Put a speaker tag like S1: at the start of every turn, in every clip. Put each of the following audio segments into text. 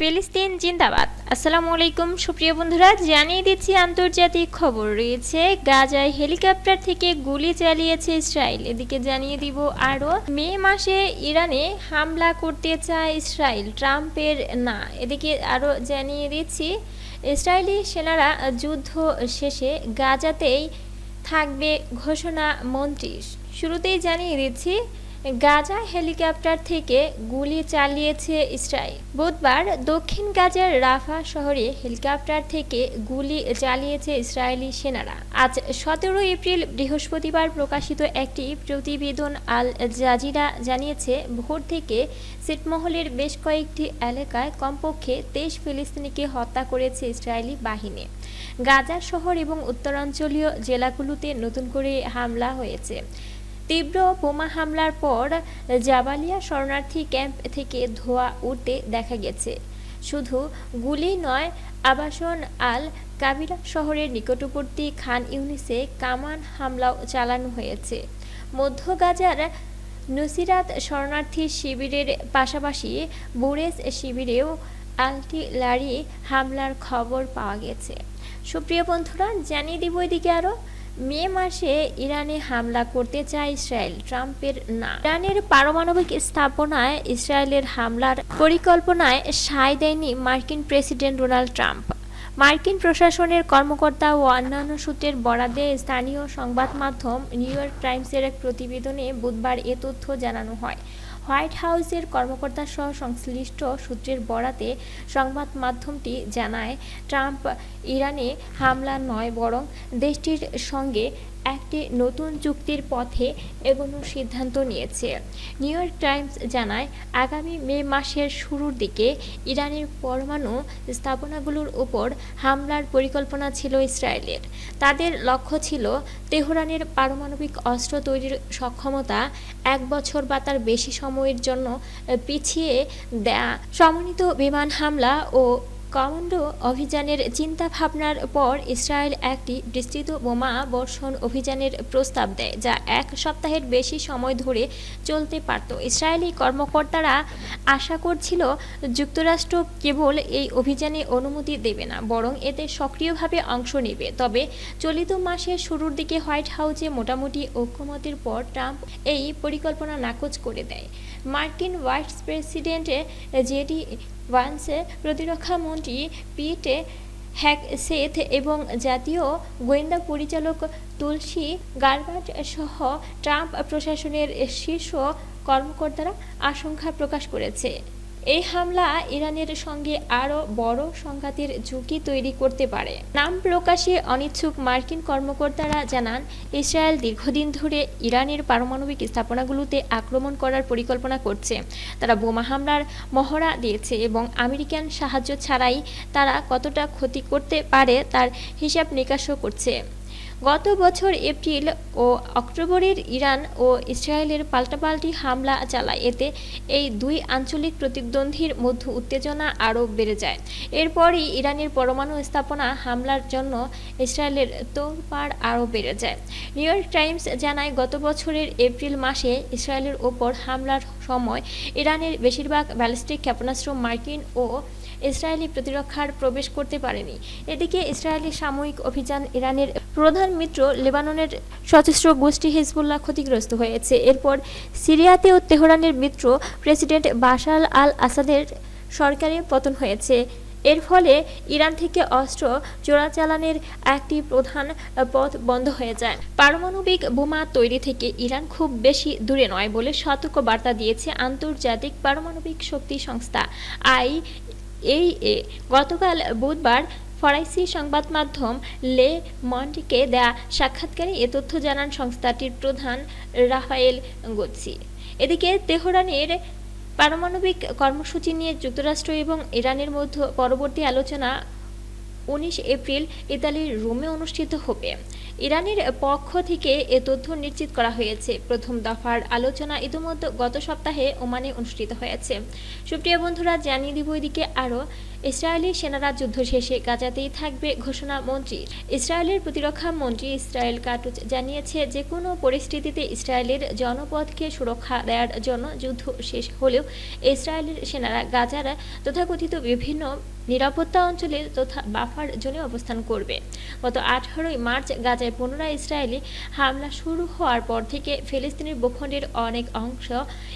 S1: ফিলিস্তিন জিন্দাবাদ। আসসালামু আলাইকুম সুপ্রিয় বন্ধুরা, জানিয়ে দিচ্ছি আন্তর্জাতিক খবর। রয়েছে গাজায় হেলিকপ্টার থেকে গুলি চালিয়েছে ইসরায়েল। এদিকে জানিয়ে দিব আরও, মে মাসে ইরানে হামলা করতে চায় ইসরায়েল, ট্রাম্পের না। এদিকে আরও জানিয়ে দিচ্ছি, ইসরায়েলি সেনারা যুদ্ধ শেষে গাজাতেই থাকবে ঘোষণা মন্ত্রীর। শুরুতেই জানিয়ে দিচ্ছি গাজা হেলিকপ্টার থেকে গুলি চালিয়েছে ইসরায়েল। বুধবার দক্ষিণ গাজার রাফা শহরে হেলিকপ্টার থেকে গুলি চালিয়েছে ইসরায়েলি সেনারা। আজ সতেরো এপ্রিল বৃহস্পতিবার প্রকাশিত একটি প্রতিবেদন আল জাজিরা জানিয়েছে, ভোর থেকে ছিটমহলের বেশ কয়েকটি এলাকায় কমপক্ষে তেইশ ফিলিস্তিনিকে হত্যা করেছে ইসরায়েলি বাহিনী। গাজা শহর এবং উত্তরাঞ্চলীয় জেলাগুলোতে নতুন করে হামলা হয়েছে। তীব্র বোমা হামলার পর জাবালিয়া শরণার্থী ক্যাম্প থেকে ধোঁয়া উঠতে দেখা গেছে। শুধু গুলি নয়, আবাসন আল কাবিরা শহরের নিকটবর্তী খান ইউনিসে কামান হামলাও চালানো হয়েছে। মধ্য গাজার নুসিরাত শরণার্থী শিবিরের পাশাপাশি বুরেস শিবিরেও আলটিলারি হামলার খবর পাওয়া গেছে। সুপ্রিয় বন্ধুরা, জানিয়ে দিব এদিকে আরও মে মাসে ইরানে হামলা করতে চায় ইসরায়েল, ট্রাম্পের না। ইরানের পারমাণবিক স্থাপনায় ইসরায়েলের হামলার পরিকল্পনায় সায় দেয়নি মার্কিন প্রেসিডেন্ট ডোনাল্ড ট্রাম্প। মার্কিন প্রশাসনের কর্মকর্তা ও অন্যান্য সূত্রের বরাদে স্থানীয় সংবাদ মাধ্যম নিউ ইয়র্ক টাইমসের এক প্রতিবেদনে বুধবার এ তথ্য জানানো হয়। হোয়াইট হাউসের কর্মকর্তা সহ সংশ্লিষ্ট সূত্রের বরাতে সংবাদ মাধ্যমটি জানায়, ট্রাম্প ইরানে হামলা নয় বরং দেশটির সঙ্গে একটি নতুন চুক্তির পথে এগোনোর সিদ্ধান্ত নিয়েছে। নিউ ইয়র্ক টাইমস জানায়, আগামী মে মাসের শুরুর দিকে ইরানের পরমাণু স্থাপনাগুলোর উপর হামলার পরিকল্পনা ছিল ইসরায়েলের। তাদের লক্ষ্য ছিল তেহরানের পারমাণবিক অস্ত্র তৈরির সক্ষমতা এক বছর বা তার বেশি সময়ের জন্য পিছিয়ে দেয়া। সমন্বিত বিমান হামলা ও কমান্ডো অভিযানের চিন্তাভাবনার পর ইসরায়েল একটি বিস্তৃত বোমা বর্ষণ অভিযানের প্রস্তাব দেয়, যা এক সপ্তাহের বেশি সময় ধরে চলতে পারত। ইসরায়েলি কর্মকর্তারা আশা করছিল যুক্তরাষ্ট্র কেবল এই অভিযানে অনুমতি দেবে না, বরং এতে সক্রিয়ভাবে অংশ নেবে। তবে চলিত মাসের শুরুর দিকে হোয়াইট হাউসে মোটামুটি ঐক্যমতের পর ট্রাম্প এই পরিকল্পনা নাকচ করে দেয়। মার্কিন ভাইস প্রেসিডেন্ট জেডি ভান্সে প্রতিরক্ষামন্ত্রী মন্ত্রী পিটে হ্যাকসেথ এবং জাতীয় গোয়েন্দা পরিচালক তুলসী গারবার্ট সহ ট্রাম্প প্রশাসনের শীর্ষ কর্মকর্তারা আশঙ্কা প্রকাশ করেছে। এই হামলা ইরানের সঙ্গে আরও বড় সংঘাতের ঝুঁকি তৈরি করতে পারে। নাম প্রকাশে অনিচ্ছুক মার্কিন কর্মকর্তারা জানান, ইসরায়েল দীর্ঘদিন ধরে ইরানের পারমাণবিক স্থাপনাগুলোতে আক্রমণ করার পরিকল্পনা করছে। তারা বোমা হামলার মহড়া দিয়েছে এবং আমেরিকান সাহায্য ছাড়াই তারা কতটা ক্ষতি করতে পারে তার হিসাব নিকাশও করছে। গত বছর এপ্রিল ও অক্টোবরের ইরান ও ইসরায়েলের পাল্টাপাল্টি হামলা চালায়। এতে এই দুই আঞ্চলিক প্রতিদ্বন্দ্বীর মধ্যে উত্তেজনা আরও বেড়ে যায়। এরপরই ইরানের পরমাণু স্থাপনা হামলার জন্য ইসরায়েলের তোড়পাড় আরও বেড়ে যায়। নিউ ইয়র্ক টাইমস জানায়, গত বছরের এপ্রিল মাসে ইসরায়েলের ওপর হামলার সময় ইরানের বেশিরভাগ ব্যালিস্টিক ক্ষেপণাস্ত্র মার্কিন ও ইসরায়েলি প্রতিরক্ষার প্রবেশ করতে পারেনি। এদিকে ইসরায়েলি সাময়িক অভিযান ইরানের প্রধান মিত্র লেবাননের সশস্ত্র গোষ্ঠী হিজবুল্লাহ ক্ষতিগ্রস্ত হয়েছে। এরপর সিরিয়াতে ও তেহরানের মিত্র প্রেসিডেন্ট বাশার আল আসাদের সরকারের পতন হয়েছে। এর ফলে ইরান থেকে অস্ত্র চোরাচালানের একটি প্রধান পথ বন্ধ হয়ে যায়। পারমাণবিক বোমা তৈরি থেকে ইরান খুব বেশি দূরে নয় বলে সতর্ক বার্তা দিয়েছে আন্তর্জাতিক পারমাণবিক শক্তি সংস্থা আই এই এ, গতকাল বুধবার ফরাসি সংবাদ মাধ্যম লে মন্টিকে দেয়া সাক্ষাৎকারে এ তথ্য জানান সংস্থাটির প্রধান রাফায়েল গোৎসি এদিকে তেহরানের পারমাণবিক কর্মসূচি নিয়ে যুক্তরাষ্ট্র এবং ইরানের মধ্যে পরবর্তী আলোচনা উনিশ এপ্রিল ইতালির রোমে অনুষ্ঠিত হবে। ইরানের পক্ষ থেকে এ তথ্য নিশ্চিত করা হয়েছে। প্রথম দফার আলোচনা ইতিমধ্যে গত সপ্তাহে ওমানে অনুষ্ঠিত হয়েছে। সুপ্রিয় বন্ধুরা, জানিয়ে দিব এদিকে আরও। ইসরায়েলি সেনারা যুদ্ধ শেষে গাজাতেই থাকবে ঘোষণা মন্ত্রী। ইসরায়েলের প্রতিরক্ষা মন্ত্রী ইসরায়েল কাটুচ জানিয়েছে যে কোনো পরিস্থিতিতে ইসরায়েলের জনপদকে সুরক্ষা দেওয়ার জন্য যুদ্ধ শেষ হলেও ইসরায়েলের সেনারা গাজার তথাকথিত বিভিন্ন নিরাপত্তা অঞ্চলে তথা বাফার জোনে অবস্থান করবে। গত আঠারোই মার্চ গাজায় পুনরায় ইসরায়েলি হামলা শুরু হওয়ার পর থেকে ফিলিস্তিনের ভূখণ্ডের অনেক অংশ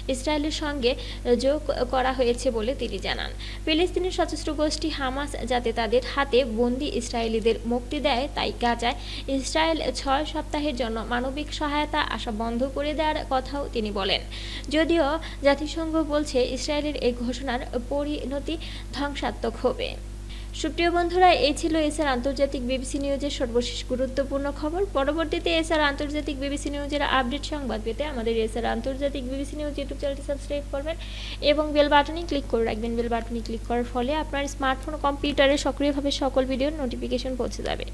S1: ইসরায়েলের সঙ্গে যোগ করা হয়েছে বলে তিনি জানান। ফিলিস্তিনের সশস্ত্র গোষ্ঠী হামাস যাতে তাদের হাতে বন্দি ইসরায়েলিদের মুক্তি দেয়, তাই গাজায় ইসরায়েল ছয় সপ্তাহের জন্য মানবিক সহায়তা আসা বন্ধ করে দেওয়ার কথাও তিনি বলেন। যদিও জাতিসংঘ বলছে, ইসরায়েলের এই ঘোষণার পরিণতি ধ্বংসাত্মক হবে। সুপ্রিয় বন্ধুরা, এই ছিল এসআর আন্তর্জাতিক বিবিসি নিউজের সর্বশেষ গুরুত্বপূর্ণ খবর। পরবর্তীতে এসআর আন্তর্জাতিক বিবিসি নিউজের আপডেট সংবাদ পেতে আমাদের এসআর আন্তর্জাতিক বিবিসি নিউজ ইউটিউব চ্যানেলটি সাবস্ক্রাইব করবেন এবং বেল বাটনে ক্লিক করে রাখবেন। বেল বাটনে ক্লিক করার ফলে আপনার স্মার্টফোন কম্পিউটারে সক্রিয়ভাবে সকল ভিডিওর নোটিফিকেশন পৌঁছে যাবে।